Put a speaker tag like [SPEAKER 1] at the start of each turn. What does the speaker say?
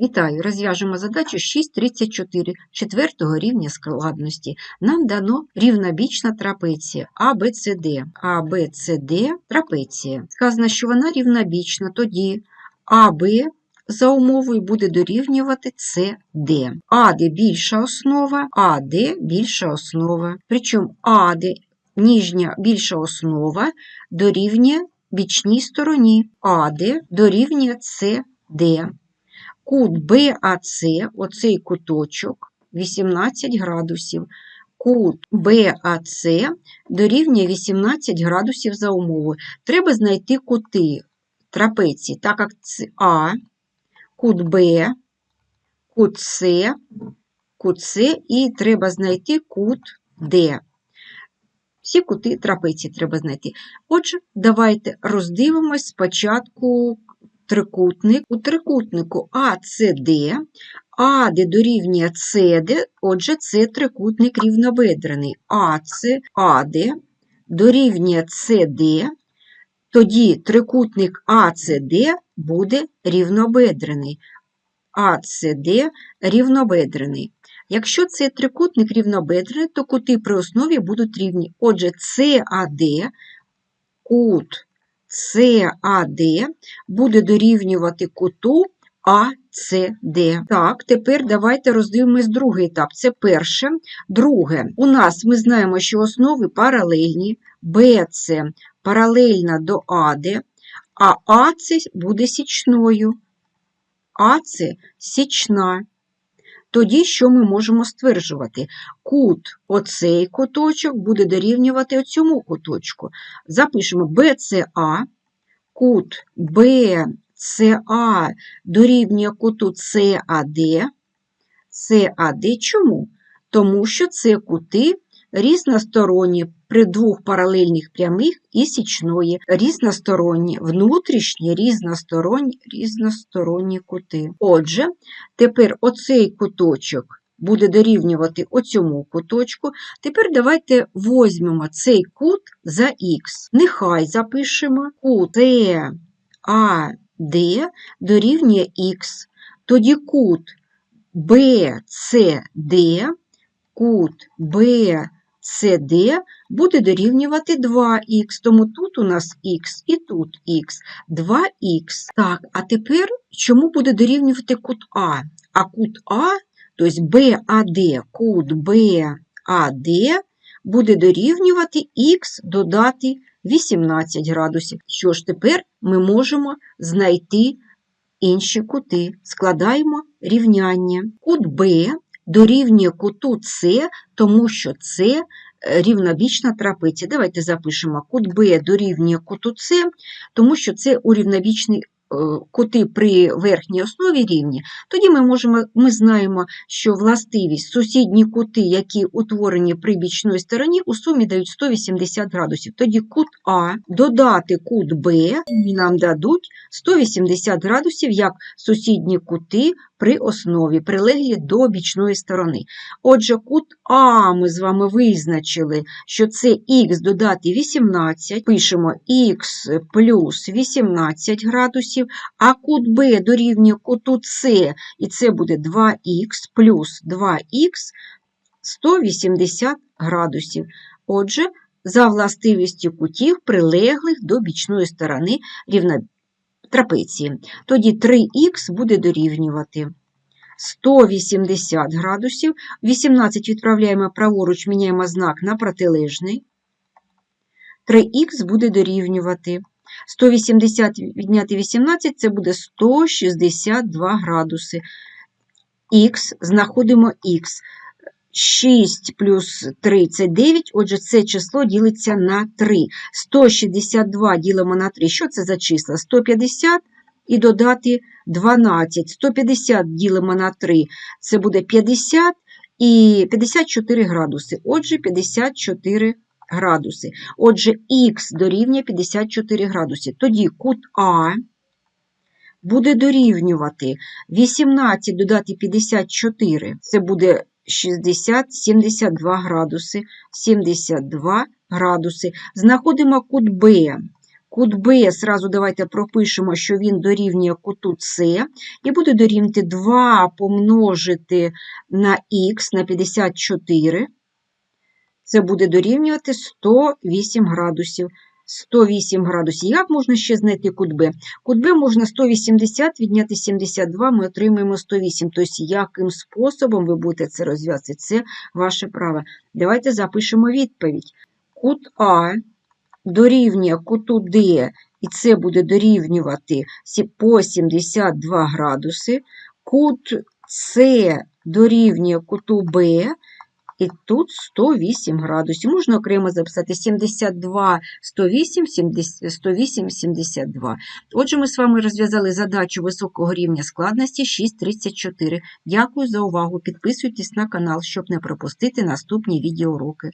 [SPEAKER 1] Вітаю! Розв'яжемо задачу 6.34 четвертого рівня складності. Нам дано рівнобічна трапеція ABCD. ABCD трапеція. Сказано, що вона рівнобічна, тоді АБ за умовою буде дорівнювати CD. АД більша основа, АД більша основа. Причому АД ніжня більша основа дорівнює бічній стороні, АД дорівнює CD. Кут БАЦ, оцей куточок 18 градусів. Кут БАЦ дорівнює 18 градусів за умовою. Треба знайти кути трапеції, так як це А, кут Б, кут С, кут С і треба знайти кут Д. Всі кути трапеції треба знайти. Отже, давайте роздивимось спочатку трикутник. У трикутнику АЦД, АД дорівнює СД, отже, це трикутник рівнобедрений. АЦ, АД дорівнює СД, тоді трикутник АЦД буде рівнобедрений. АЦД рівнобедрений. Якщо це трикутник рівнобедрений, то кути при основі будуть рівні. Отже, САД, кут САД буде дорівнювати куту АЦД. Так, тепер давайте роздивимось другий етап. Це перше. Друге, у нас ми знаємо, що основи паралельні, БЦ паралельна до АД, а АЦ буде січною. АЦ січна. Тоді що ми можемо стверджувати? Кут, оцей куточок буде дорівнювати оцьому куточку. Запишемо БЦА, кут БЦА дорівнює куту САД. САД чому? Тому що це кути різносторонні при двох паралельних прямих і січної, різносторонні, внутрішні різносторонні, різносторонні кути. Отже, тепер оцей куточок буде дорівнювати оцьому куточку. Тепер давайте візьмемо цей кут за х. Нехай запишемо кут САД дорівнює х. Тоді кут BCD, кут BCD CD буде дорівнювати 2х, тому тут у нас х і тут х, 2х. Так, а тепер чому буде дорівнювати кут А? А кут А, тобто BAD, кут BAD буде дорівнювати х додати 18 градусів. Що ж тепер ми можемо знайти інші кути. Складаємо рівняння. Кут Б дорівнює куту С, тому що це рівновічна трапеція. Давайте запишемо кут Б дорівнює куту С, тому що це у рівнобічний кути при верхній основі рівні, тоді ми можемо, ми знаємо, що властивість сусідні кути, які утворені при бічної стороні, у сумі дають 180 градусів. Тоді кут А додати кут Б нам дадуть 180 градусів як сусідні кути при основі, прилеглі до бічної сторони. Отже, кут А ми з вами визначили, що це х додати 18, пишемо х плюс 18 градусів, а кут Б дорівнює куту С, і це буде 2х плюс 2х 180 градусів. Отже, за властивістю кутів, прилеглих до бічної сторони рівна трапеції. Тоді 3х буде дорівнювати 180 градусів. 18 відправляємо праворуч, міняємо знак на протилежний. 3х буде дорівнювати. 180 відняти 18 це буде 162 градуси. Х, знаходимо х. 6 плюс 3 це 9, отже, це число ділиться на 3. 162 ділимо на 3. Що це за числа? 150 і додати 12. 150 ділимо на 3, це буде 50 і 54 градуси. Отже, 54 градуси. Отже, х дорівнює 54 градуси. Тоді кут А буде дорівнювати 18 додати 54, це буде 60-72 градуси, 72 градуси. Знаходимо кут Б. Кут Б, зразу давайте пропишемо, що він дорівнює куту С, і буде дорівнювати 2 помножити на х на 54. Це буде дорівнювати 108 градусів. 108 градусів. Як можна ще знайти кут Б? Кут Б можна 180 відняти 72, ми отримаємо 108. Тобто, яким способом ви будете це розв'язати, це ваше право. Давайте запишемо відповідь. Кут А дорівнює куту Д, і це буде дорівнювати по 72 градуси. Кут С дорівнює куту Б, і тут 108 градусів. Можна окремо записати 72, 108, 70, 108, 72. Отже, ми з вами розв'язали задачу високого рівня складності 6.34. Дякую за увагу. Підписуйтесь на канал, щоб не пропустити наступні відеоуроки.